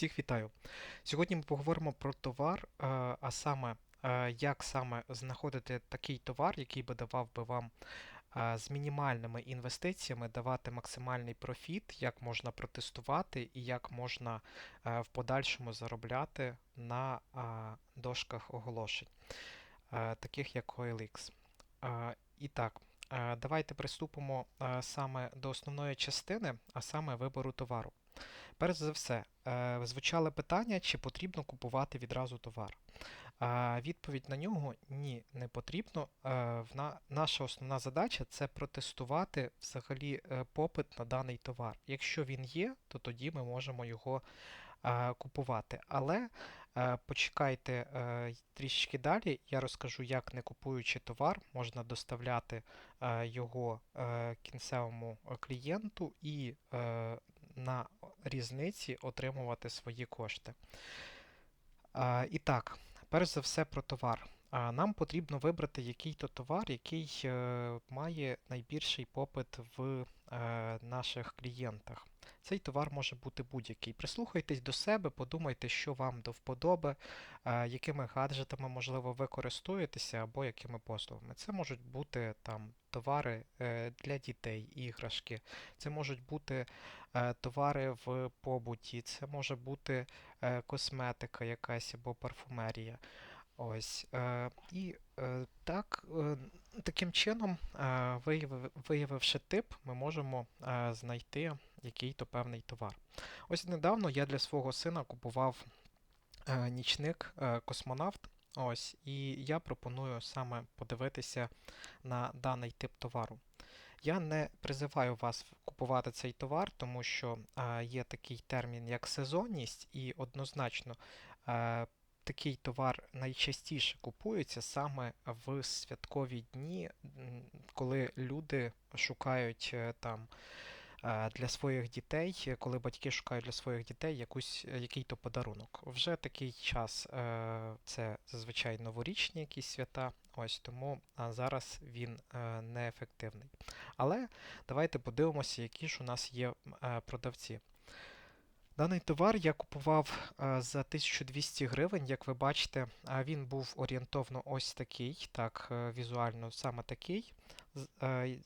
Всіх вітаю. Сьогодні ми поговоримо про товар, е, а саме, е, як саме знаходити такий товар, який би давав би вам е, з мінімальними інвестиціями давати максимальний профіт, як можна протестувати і як можна в подальшому заробляти на дошках оголошень, таких як OLX. І так, давайте приступимо саме до основної частини, а саме вибору товару. Перш за все, е, звучало питання, чи потрібно купувати відразу товар. Відповідь на нього ні, не потрібно. Е, Наша основна задача це протестувати взагалі е, попит на даний товар. Якщо він є, то тоді ми можемо його купувати. Але почекайте трішечки далі, я розкажу, як не купуючи товар, можна доставляти його кінцевому клієнту і на різниці отримувати свої кошти. І так, перш за все про товар. Нам потрібно вибрати який-то товар, який е, має найбільший попит в е, наших клієнтах. Цей товар може бути будь-який. Прислухайтесь до себе, подумайте, що вам до вподоби, е, якими гаджетами, можливо, ви користуєтеся або якими послугами. Це можуть бути там товари е, для дітей, іграшки, це можуть бути е, товари в побуті, це може бути косметика якась або парфумерія. Ось. Е, і е, так, е, таким чином, вияви- виявивши тип, ми можемо знайти який-то певний товар. Ось недавно я для свого сина купував нічник космонавт. Ось, і я пропоную саме подивитися на даний тип товару. Я не призиваю вас купувати цей товар, тому що є такий термін, як сезонність, і однозначно такий товар найчастіше купується саме в святкові дні, коли люди шукають е, там е, для своїх дітей, коли батьки шукають для своїх дітей якусь, е, який-то подарунок. Вже такий час це зазвичай новорічні якісь свята, ось тому зараз він неефективний. Але давайте подивимося, які ж у нас є продавці. Даний товар я купував е, за 1200 гривень. Як ви бачите, е, він був орієнтовно ось такий, так, е, візуально саме такий.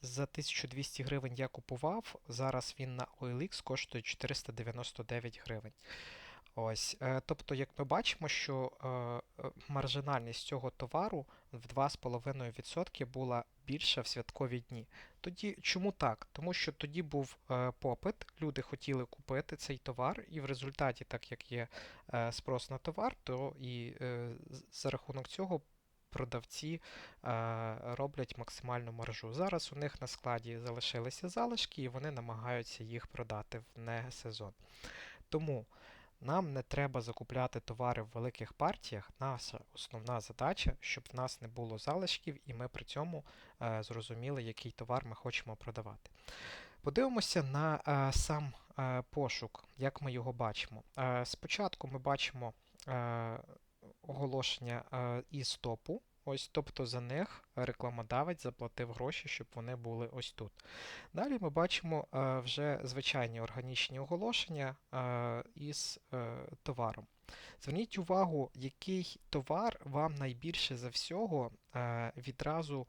За 1200 гривень я купував. Зараз він на OLX коштує 499 гривень. Ось, тобто, як ми бачимо, що маржинальність цього товару в 2,5% була більша в святкові дні. Тоді чому так? Тому що тоді був е, попит, люди хотіли купити цей товар, і в результаті, так як є е, спрос на товар, то і е, за рахунок цього продавці е, роблять максимальну маржу. Зараз у них на складі залишилися залишки, і вони намагаються їх продати в не сезон. Тому нам не треба закупляти товари в великих партіях. Наша основна задача, щоб в нас не було залишків, і ми при цьому е, зрозуміли, який товар ми хочемо продавати. Подивимося на е, сам е, пошук, як ми його бачимо. Е, спочатку ми бачимо е, оголошення е, із топу. Ось, тобто за них рекламодавець заплатив гроші, щоб вони були ось тут. Далі ми бачимо е, вже звичайні органічні оголошення е, із е, товаром. Зверніть увагу, який товар вам найбільше за всього відразу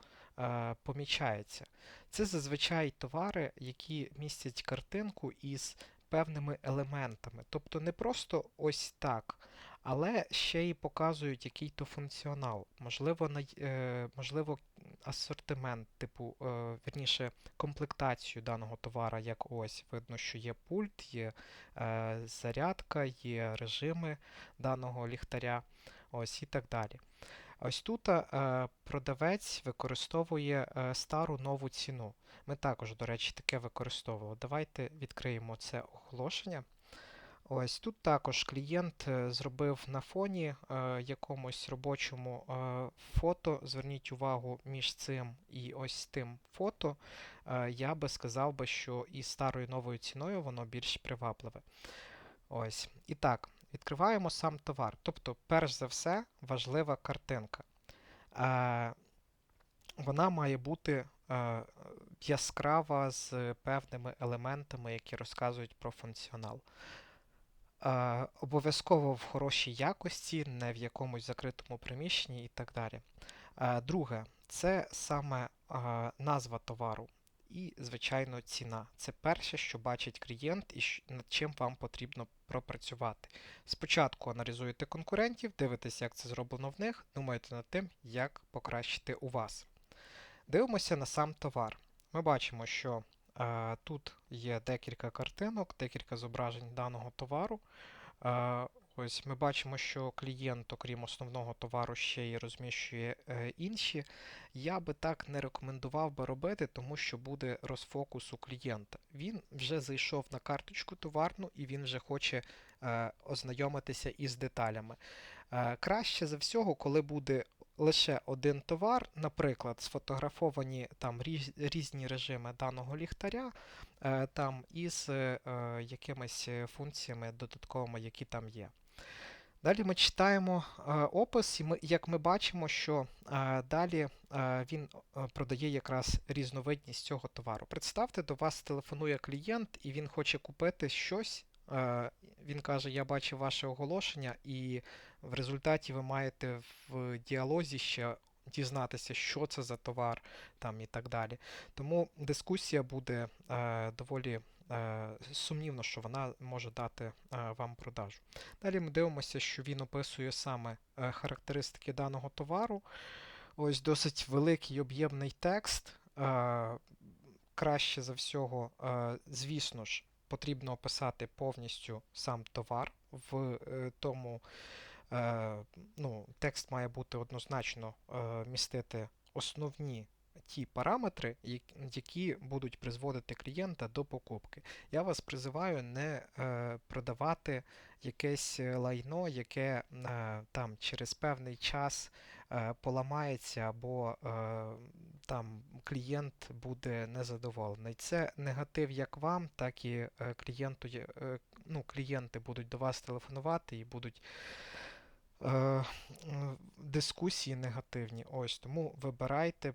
помічається. Це зазвичай товари, які містять картинку із певними елементами. Тобто не просто ось так, але ще й показують який-то функціонал. Можливо, е, можливо, асортимент, типу, е, вірніше, комплектацію даного товара, як ось видно, що є пульт, є е, зарядка, є режими даного ліхтаря, ось і так далі. Ось тут е, продавець використовує е, стару нову ціну. Ми також, до речі, таке використовували. Давайте відкриємо це оголошення. Ось тут також клієнт е, зробив на фоні е, якомусь робочому е, фото. Зверніть увагу між цим і ось тим фото. Я би сказав би, що і старою новою ціною воно більш привабливе. Ось. І так, відкриваємо сам товар. Тобто, перш за все, важлива картинка. Вона має бути яскрава з певними елементами, які розказують про функціонал. Обов'язково в хорошій якості, не в якомусь закритому приміщенні і так далі. Друге, це саме назва товару і, звичайно, ціна. Це перше, що бачить клієнт і над чим вам потрібно пропрацювати. Спочатку аналізуєте конкурентів, дивитесь, як це зроблено в них, думаєте над тим, як покращити у вас. Дивимося на сам товар. Ми бачимо, що тут є декілька картинок, декілька зображень даного товару. Е, ось ми бачимо, що клієнт, окрім основного товару, ще й розміщує е, інші. Я би так не рекомендував би робити, тому що буде розфокус у клієнта. Він вже зайшов на карточку товарну і він вже хоче е, ознайомитися із деталями. Е, краще за всього, коли буде лише один товар, наприклад, сфотографовані там різ- різні режими даного ліхтаря, е, там із е, е, якимись функціями додатковими, які там є. Далі ми читаємо опис, і ми, як ми бачимо, що далі він продає якраз різновидність цього товару. Представте, до вас телефонує клієнт, і він хоче купити щось. Він каже: Я бачив ваше оголошення, і в результаті ви маєте в діалозі ще дізнатися, що це за товар, там і так далі. Тому дискусія буде е, доволі е, сумнівно, що вона може дати е, вам продажу. Далі ми дивимося, що він описує саме е, характеристики даного товару. Ось досить великий об'ємний текст. Краще за всього, звісно ж, потрібно описати повністю сам товар. В е, тому е, ну, текст має бути однозначно е, містити основні ті параметри, які будуть призводити клієнта до покупки. Я вас призиваю не продавати якесь лайно, яке там через певний час поламається або е, там клієнт буде незадоволений. Це негатив як вам, так і е, клієнту, е, ну, клієнти будуть до вас телефонувати і будуть е, дискусії негативні. Ось тому вибирайте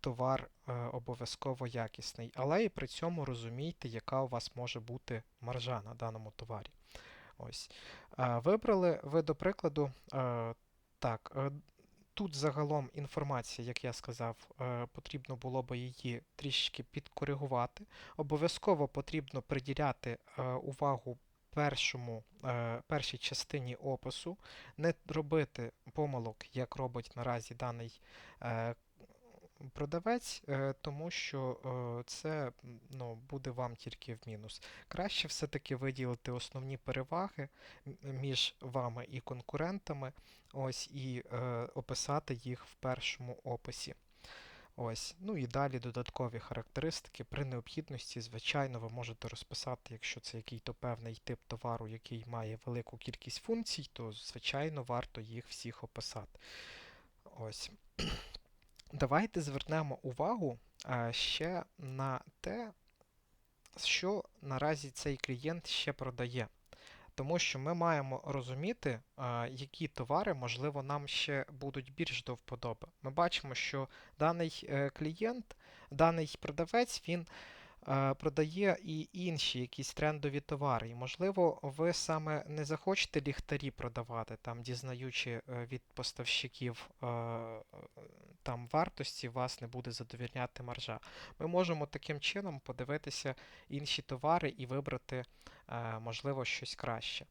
товар е, обов'язково якісний, але і при цьому розумійте, яка у вас може бути маржа на даному товарі. Ось. Е, Вибрали ви, до прикладу, е, так, е, тут загалом інформація, як я сказав, е, потрібно було би її трішки підкоригувати. Обов'язково потрібно приділяти е, увагу першому, е, першій частині опису, не робити помилок, як робить наразі даний продавець, е, тому що е, це ну, буде вам тільки в мінус. Краще все-таки виділити основні переваги між вами і конкурентами, ось, і е, описати їх в першому описі. Ось, ну і далі додаткові характеристики. При необхідності, звичайно, ви можете розписати, якщо це який-то певний тип товару, який має велику кількість функцій, то звичайно варто їх всіх описати. Ось. Давайте звернемо увагу ще на те, що наразі цей клієнт ще продає. Тому що ми маємо розуміти, які товари, можливо, нам ще будуть більш до вподоби. Ми бачимо, що даний е, клієнт, даний продавець, він е, продає і інші якісь трендові товари. І, можливо, ви саме не захочете ліхтарі продавати, там, дізнаючи е, від поставщиків там вартості, вас не буде задовільняти маржа. Ми можемо таким чином подивитися інші товари і вибрати, е, можливо, щось краще.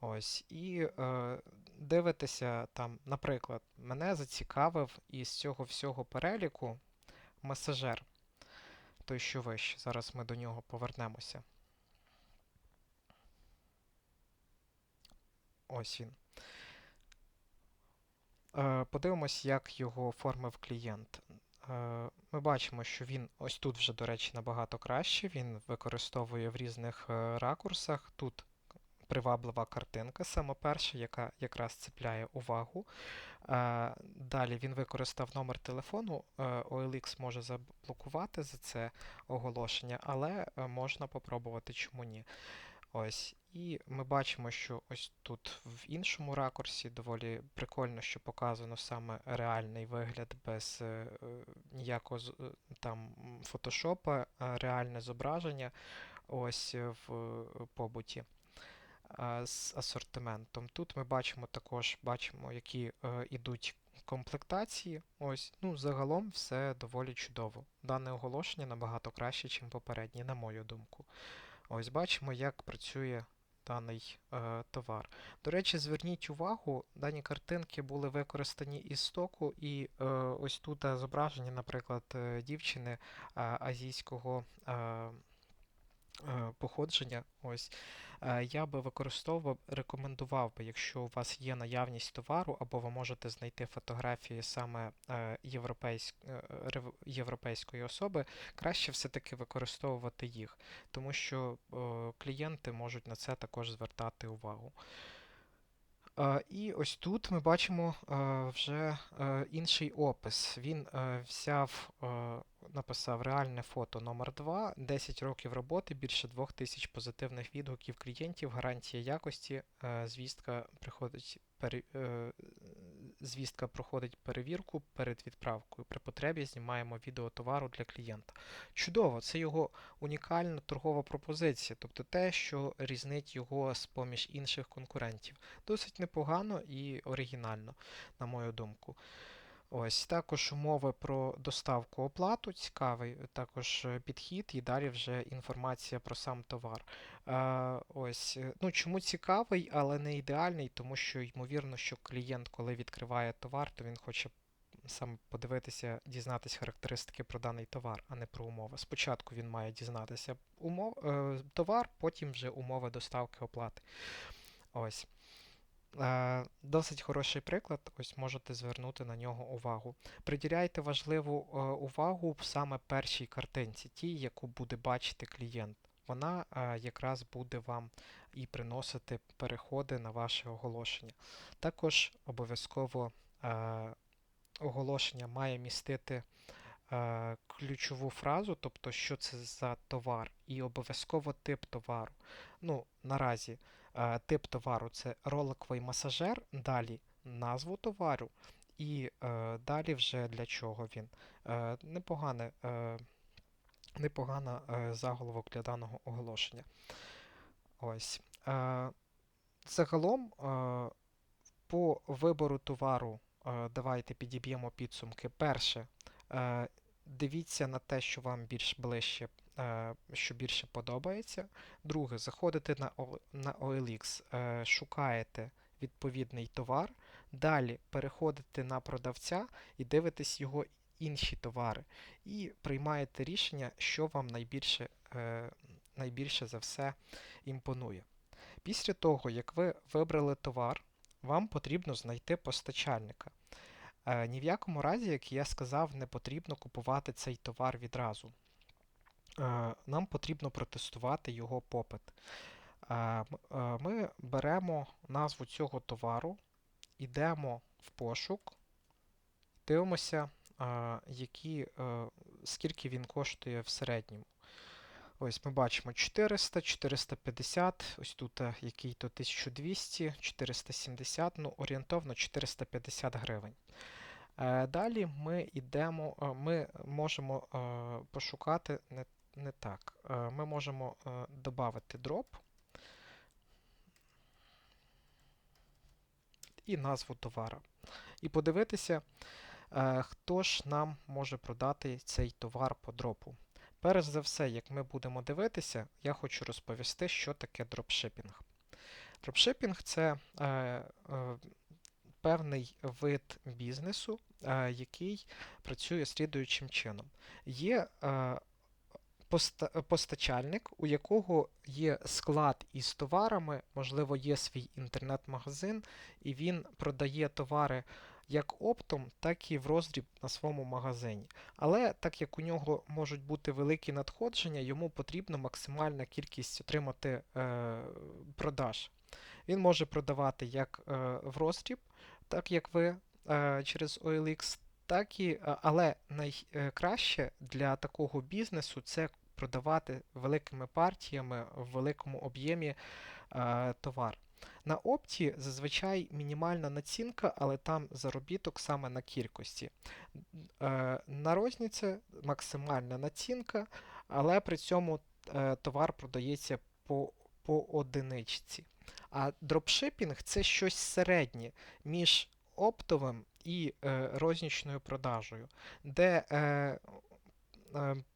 Ось, і е, дивитися там, наприклад, мене зацікавив із цього всього переліку масажер, той, що вище. Зараз ми до нього повернемося. Ось він. Е, Подивимось, як його оформив клієнт. Е, Ми бачимо, що він ось тут вже, до речі, набагато краще. Він використовує в різних е, ракурсах. Тут приваблива картинка, саме перша, яка якраз цепляє увагу. Далі він використав номер телефону. OLX може заблокувати за це оголошення, але можна попробувати, чому ні. Ось. І ми бачимо, що ось тут в іншому ракурсі доволі прикольно, що показано саме реальний вигляд без е, ніякого е, там фотошопа, реальне зображення ось е, в е, побуті. е, з асортиментом. Тут ми бачимо також, бачимо, які е, ідуть комплектації. Ось, ну, загалом все доволі чудово. Дане оголошення набагато краще, ніж попереднє, на мою думку. Ось бачимо, як працює даний е, товар. До речі, зверніть увагу, дані картинки були використані із стоку, і е, ось тут зображені, наприклад, е, дівчини е, азійського е, е, походження. Ось Е, я би використовував, рекомендував би, якщо у вас є наявність товару, або ви можете знайти фотографії саме е, європейсь, е, європейської особи, краще все-таки використовувати їх, тому що е, клієнти можуть на це також звертати увагу. І ось тут ми бачимо вже е, інший опис. Він е, взяв, е, написав реальне фото номер 2 10 років роботи, більше 2000 позитивних відгуків клієнтів, гарантія якості, звістка приходить звістка проходить перевірку перед відправкою. При потребі знімаємо відео товару для клієнта. Чудово, це його унікальна торгова пропозиція, тобто те, що різнить його з поміж інших конкурентів. Досить непогано і оригінально, на мою думку. Ось також умови про доставку оплату, цікавий також е, підхід, і далі вже інформація про сам товар. Е, ось, е, ну чому цікавий, але не ідеальний, тому що ймовірно, що клієнт, коли відкриває товар, то він хоче саме подивитися, дізнатися характеристики про даний товар, а не про умови. Спочатку він має дізнатися умов, е, товар, потім вже умови доставки оплати. Ось. Е, Досить хороший приклад, ось можете звернути на нього увагу. Приділяйте важливу е, увагу саме першій картинці, тій, яку буде бачити клієнт. Вона е, якраз буде вам і приносити переходи на ваше оголошення. Також обов'язково оголошення має містити ключову фразу, тобто що це за товар, і обов'язково тип товару. Ну, наразі тип товару це роликовий масажер, далі назву товару, і е, далі вже для чого він. Е, непогане, е, непогана заголовок для даного оголошення. Ось. Загалом, по вибору товару, давайте підіб'ємо підсумки. Перше, дивіться на те, що вам більш ближче, що більше подобається. Друге, заходите на, на OLX, е, шукаєте відповідний товар. Далі переходите на продавця і дивитесь його інші товари. І приймаєте рішення, що вам найбільше, е, найбільше за все імпонує. Після того, як ви вибрали товар, вам потрібно знайти постачальника. Е, Ні в якому разі, як я сказав, не потрібно купувати цей товар відразу. Е, Нам потрібно протестувати його попит. Е, е, Ми беремо назву цього товару, йдемо в пошук, дивимося, які, скільки він коштує в середньому. Ось ми бачимо 400, 450, ось тут е, який-то 1200, 470, ну орієнтовно 450 гривень. Далі ми йдемо, ми можемо пошукати не, так. Е, Ми можемо додати дроп і назву товара. І подивитися, е, хто ж нам може продати цей товар по дропу. Перш за все, як ми будемо дивитися, я хочу розповісти, що таке дропшипінг. Дропшипінг це е, е, певний вид бізнесу, е, який працює слідуючим чином. Є е, постачальник, у якого є склад із товарами, можливо, є свій інтернет-магазин, і він продає товари як оптом, так і в роздріб на своєму магазині. Але так як у нього можуть бути великі надходження, йому потрібно максимальна кількість отримати е, продаж. Він може продавати як е, в роздріб, так як ви е, через OLX, так і, е, але найкраще для такого бізнесу це продавати великими партіями в великому об'ємі е, товар. На опті зазвичай мінімальна націнка, але там заробіток саме на кількості. Е, на розніці максимальна націнка, але при цьому е, товар продається по, по одиничці. А дропшипінг це щось середнє між оптовим і е, рознічною продажею, де е,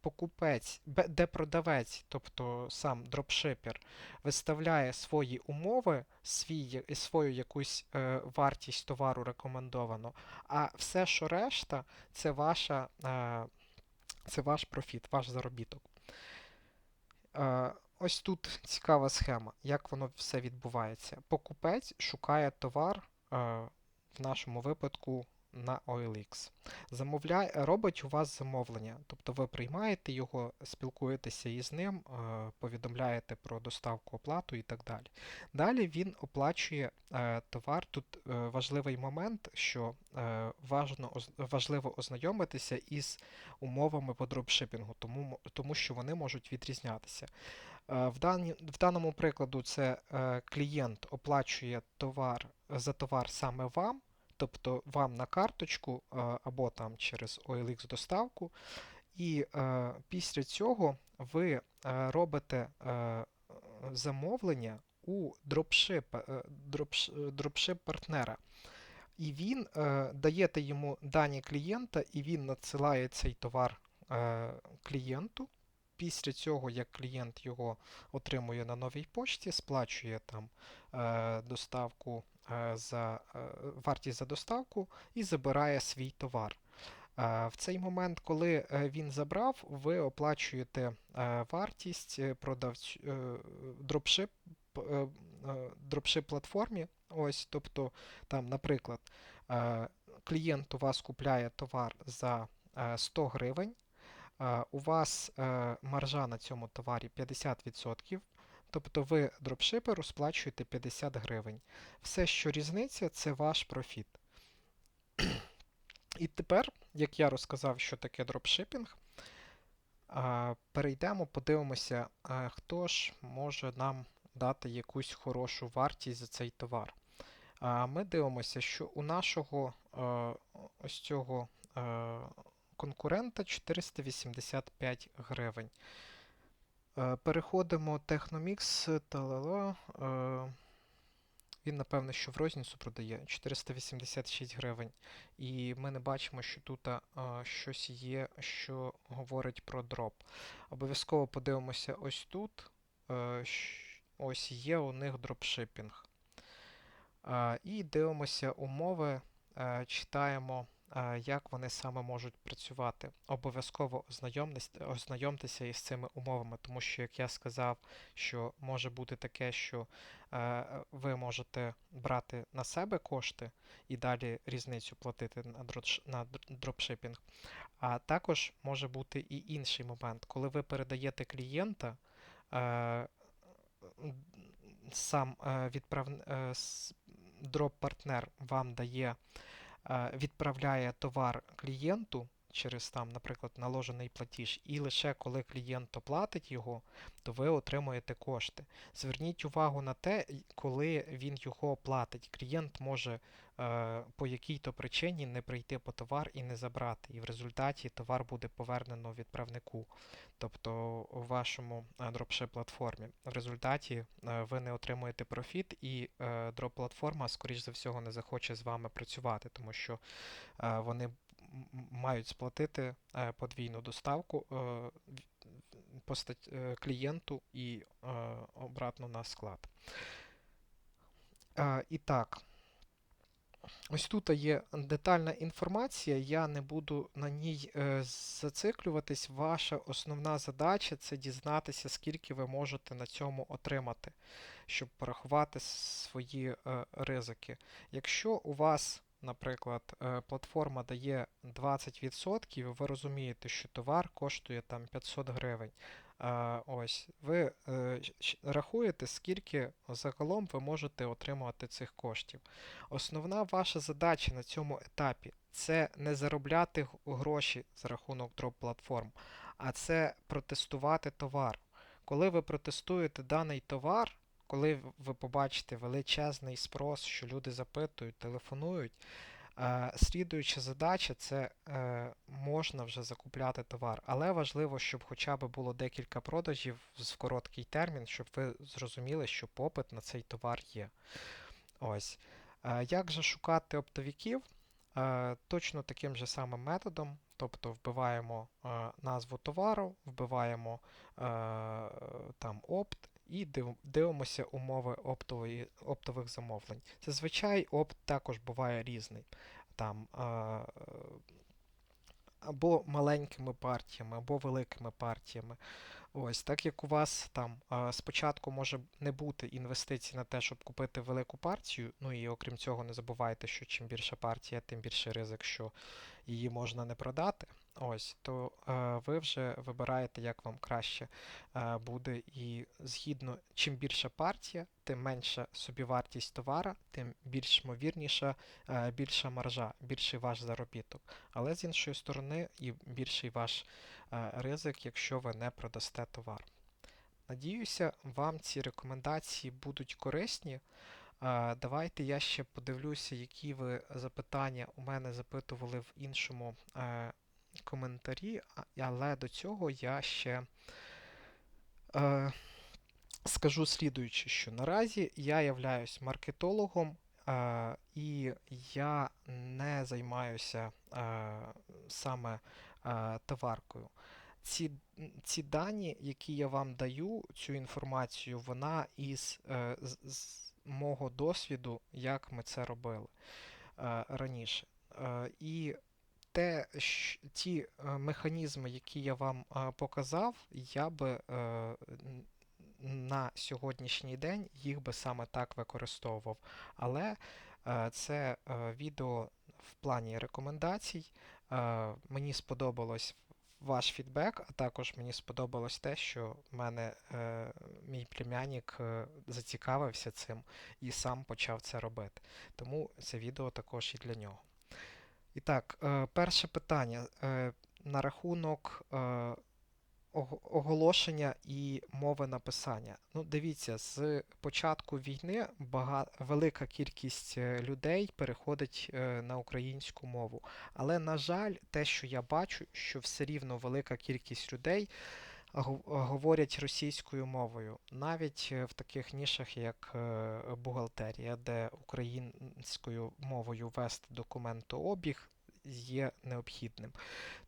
покупець, де продавець, тобто сам дропшипер, виставляє свої умови, свій, свою якусь е, вартість товару рекомендовану, а все, що решта, це ваша, е, це ваш профіт, ваш заробіток. Е, Ось тут цікава схема, як воно все відбувається. Покупець шукає товар, е, в нашому випадку на OLX. Замовляє, робить у вас замовлення, тобто ви приймаєте його, спілкуєтеся із ним, е, повідомляєте про доставку, оплату і так далі. Далі він оплачує е, товар. Тут е, важливий момент, що важливо ознайомитися із умовами по дропшипінгу, тому, тому що вони можуть відрізнятися. В дані, в даному прикладу це клієнт оплачує товар за товар саме вам, тобто вам на карточку е, або там через OLX доставку, і е, після цього ви е, робите замовлення у дропшип, дропш, дропшип-партнера. І він даєте йому дані клієнта, і він надсилає цей товар клієнту. Після цього, як клієнт його отримує на новій пошті, сплачує там доставку за е, вартість за доставку і забирає свій товар. Е, В цей момент, коли е, він забрав, ви оплачуєте е, вартість е, продавч... е, дропшип, е, е, дропшип платформі. Ось, тобто, там, наприклад, е, клієнт у вас купляє товар за е, 100 гривень. Е, У вас е, маржа на цьому товарі 50%, тобто ви дропшиперу сплачуєте 50 гривень. Все, що різниця, це ваш профіт. І тепер, як я розказав, що таке дропшипінг, перейдемо, подивимося, хто ж може нам дати якусь хорошу вартість за цей товар. Ми дивимося, що у нашого ось цього конкурента 485 гривень. Е, Переходимо та-ла-ла. е, Він, напевно, що в розницю продає 486 гривень. І ми не бачимо, що тут а, щось є, що говорить про дроп. Обов'язково подивимося ось тут. Е, Ось є у них дропшипінг. І дивимося умови, е, читаємо, е, як вони саме можуть працювати. Обов'язково ознайомтеся із цими умовами, тому що, як я сказав, що може бути таке, що е, ви можете брати на себе кошти і далі різницю платити на дропш- на др- дропшипінг. А також може бути і інший момент, коли ви передаєте клієнта. е, сам е, відправ... дроп-партнер вам дає, відправляє товар клієнту через там, наприклад, наложений платіж, і лише коли клієнт оплатить його, то ви отримуєте кошти. Зверніть увагу на те, коли він його оплатить. Клієнт може е, по якій-то причині не прийти по товар і не забрати, і в результаті товар буде повернено відправнику тобто у вашому е, дропшип-платформі. В результаті е, ви не отримуєте профіт, і е, дроп-платформа, скоріш за всього, не захоче з вами працювати, тому що е, вони мають сплатити е, подвійну доставку е, е, клієнту і е, обратно на склад. Е, І так. Ось тут є детальна інформація, я не буду на ній е, зациклюватись. Ваша основна задача це дізнатися, скільки ви можете на цьому отримати, щоб порахувати свої е, ризики. Якщо у вас, наприклад, е, платформа дає 20%, ви розумієте, що товар коштує там 500 гривень. Ось, ви е, рахуєте, скільки загалом ви можете отримувати цих коштів. Основна ваша задача на цьому етапі це не заробляти гроші за рахунок дроп-платформ, а це протестувати товар. Коли ви протестуєте даний товар, коли ви побачите величезний спрос, що люди запитують, телефонують, Слідуюча задача це е, можна вже закупляти товар, але важливо, щоб хоча б було декілька продажів в короткий термін, щоб ви зрозуміли, що попит на цей товар є. Ось. Е, Як же шукати оптовиків? Е, Точно таким же самим методом, тобто вбиваємо е, назву товару, вбиваємо е, там опт і дивимося умови оптової, оптових замовлень. Зазвичай опт також буває різний. Там або маленькими партіями, або великими партіями. Ось, так як у вас там спочатку може не бути інвестицій на те, щоб купити велику партію, ну і окрім цього, не забувайте, що чим більша партія, тим більший ризик, що її можна не продати. Ось, то е, ви вже вибираєте, як вам краще е, буде. І згідно, чим більша партія, тим менша собівартість товара, тим більш ймовірніша, е, більша маржа, більший ваш заробіток. Але з іншої сторони, і більший ваш е, ризик, якщо ви не продасте товар. Надіюся, вам ці рекомендації будуть корисні. Е, Давайте я ще подивлюся, які ви запитання у мене запитували в іншому е, коментарі, але до цього я ще е, скажу слідуюче, що наразі я являюсь маркетологом, е, і я не займаюся е, саме е, товаркою. Ці, ці дані, які я вам даю, цю інформацію, вона із е, з, з мого досвіду, як ми це робили е, раніше. Е, і те, ті е, механізми, які я вам е, показав, я би е, на сьогоднішній день їх би саме так використовував. Але це відео в плані рекомендацій. Мені сподобалось ваш фідбек, а також мені сподобалось те, що мене е, мій племянник е, зацікавився цим і сам почав це робити. Тому це відео також і для нього. І так, е, перше питання е, на рахунок е, оголошення і мови написання. Ну, дивіться, з початку війни бага... велика кількість людей переходить на українську мову. Але, на жаль, те, що я бачу, що все рівно велика кількість людей говорять російською мовою, навіть е, в таких нішах, як е, бухгалтерія, де українською мовою вести документообіг є необхідним.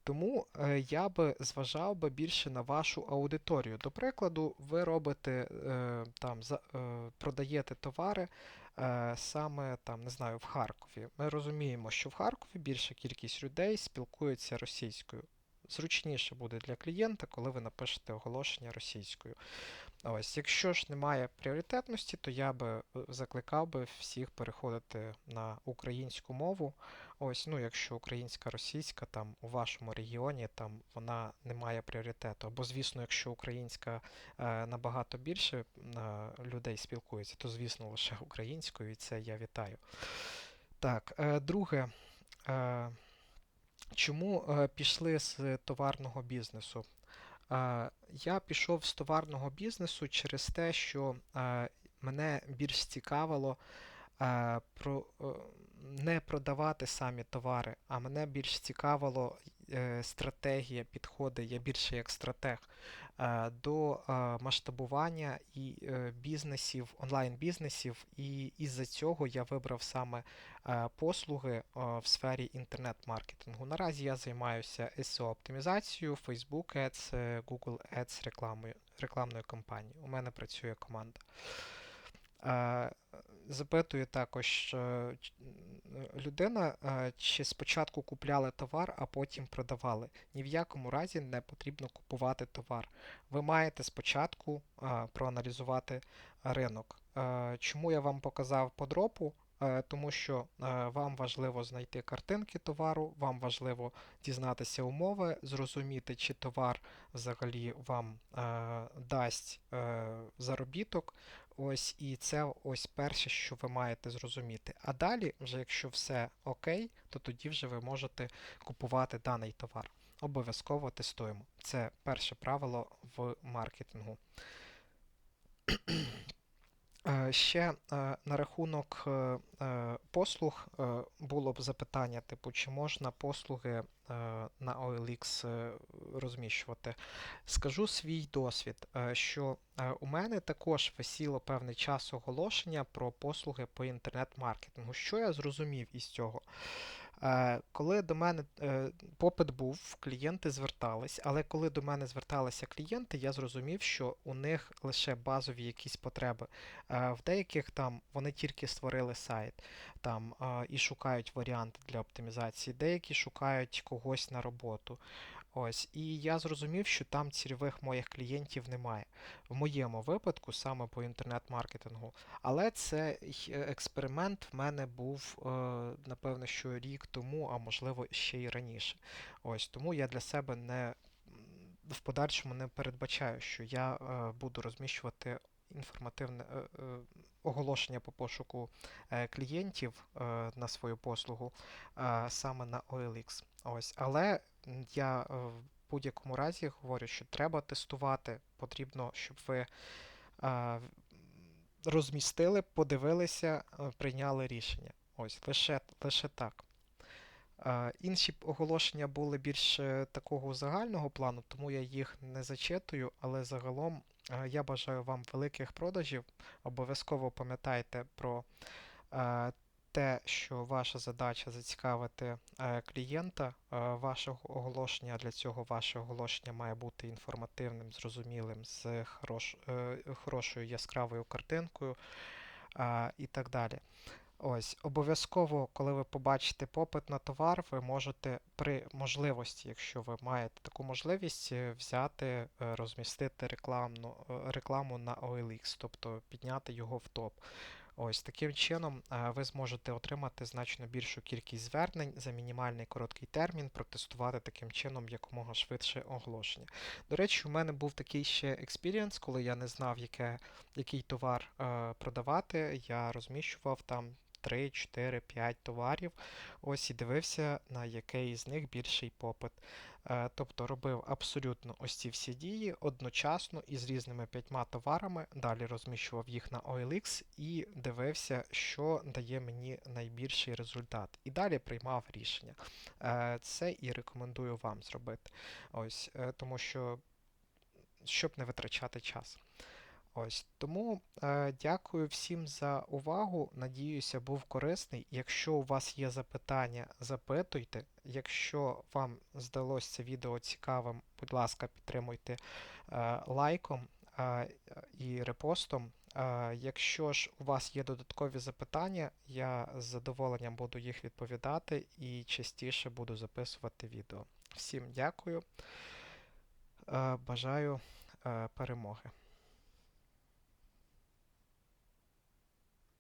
Тому е, я би зважав би більше на вашу аудиторію. До прикладу, ви робите там продаєте товари саме там, не знаю, в Харкові. Ми розуміємо, що в Харкові більша кількість людей спілкується російською. Зручніше буде для клієнта, коли ви напишете оголошення російською. Ось, якщо ж немає пріоритетності, то я би е, закликав би всіх переходити на українську мову. Ось, ну, якщо українська, російська, там у вашому регіоні там вона не має пріоритету. Або, звісно, якщо українська е, набагато більше е, людей спілкується, то звісно лише українською, і це я вітаю. Так, е, друге. Е, Чому е, пішли з товарного бізнесу? Е, Я пішов з товарного бізнесу через те, що е, мене більш цікавило про, не продавати самі товари, а мене більш цікавило стратегія, підходи, я більше як стратег е, до е, масштабування і е, бізнесів, онлайн-бізнесів, і із-за цього я вибрав саме е, послуги е, в сфері інтернет-маркетингу. Наразі я займаюся SEO-оптимізацією, Facebook Ads, е, Google Ads рекламою, рекламною кампанією. У мене працює команда. Запитую також е, людина, е, чи спочатку купляли товар, а потім продавали. Ні в якому разі не потрібно купувати товар. Ви маєте спочатку е, проаналізувати ринок. Чому я вам показав по дропу? Е, Тому що вам важливо знайти картинки товару, вам важливо дізнатися умови, зрозуміти, чи товар взагалі вам дасть заробіток. Ось і це ось перше, що ви маєте зрозуміти. А далі, вже якщо все окей, то тоді вже ви можете купувати даний товар. Обов'язково тестуємо. Це перше правило в маркетингу. Е, Ще е, на рахунок е, послуг було б запитання, типу, чи можна послуги на OLX розміщувати. Скажу свій досвід, що у мене також висіло певний час оголошення про послуги по інтернет-маркетингу. Що я зрозумів із цього? Е, Коли до мене е, попит був, клієнти звертались, але коли до мене зверталися клієнти, я зрозумів, що у них лише базові якісь потреби. Е, В деяких там вони тільки створили сайт там і шукають варіанти для оптимізації, деякі шукають когось на роботу. Ось, і я зрозумів, що там цільових моїх клієнтів немає. В моєму випадку, саме по інтернет-маркетингу. Але це е, експеримент в мене був, е, напевно, що рік тому, а можливо ще й раніше. Ось тому я для себе не в подальшому не передбачаю, що я е, буду розміщувати інформативне оголошення по пошуку клієнтів на свою послугу саме на OLX. Ось, але я е, в будь-якому разі говорю, що треба тестувати. Потрібно, щоб ви е, розмістили, подивилися, е, прийняли рішення. Ось, лише, лише так. Е, Інші оголошення були більш е, такого загального плану, тому я їх не зачитую, але загалом е, я бажаю вам великих продажів. Обов'язково пам'ятайте про е, те, що ваша задача зацікавити е, клієнта. Е, Ваше ог- оголошення, для цього ваше оголошення має бути інформативним, зрозумілим, з хорош, е, хорошою яскравою картинкою і так далі. Ось, обов'язково, коли ви побачите попит на товар, ви можете при можливості, якщо ви маєте таку можливість, взяти, розмістити рекламну, рекламу на OLX, тобто підняти його в топ. Ось таким чином е, ви зможете отримати значно більшу кількість звернень за мінімальний короткий термін, протестувати таким чином якомога швидше оголошення. До речі, у мене був такий ще експірієнс, коли я не знав, яке, який товар е, продавати. Я розміщував там 3, 4, 5 товарів. Ось і дивився, на який з них більший попит. Е, Тобто робив абсолютно ось ці всі дії одночасно із різними п'ятьма товарами. Далі розміщував їх на OLX і дивився, що дає мені найбільший результат. І далі приймав рішення. Е, Це і рекомендую вам зробити. Ось, е, тому що щоб не витрачати час. Ось тому е, дякую всім за увагу. Надіюся, був корисний. Якщо у вас є запитання, запитуйте. Якщо вам здалося це відео цікавим, будь ласка, підтримуйте е, лайком е, і репостом. Е, якщо ж у вас є додаткові запитання, я з задоволенням буду їх відповідати і частіше буду записувати відео. Всім дякую. Е, бажаю е, перемоги.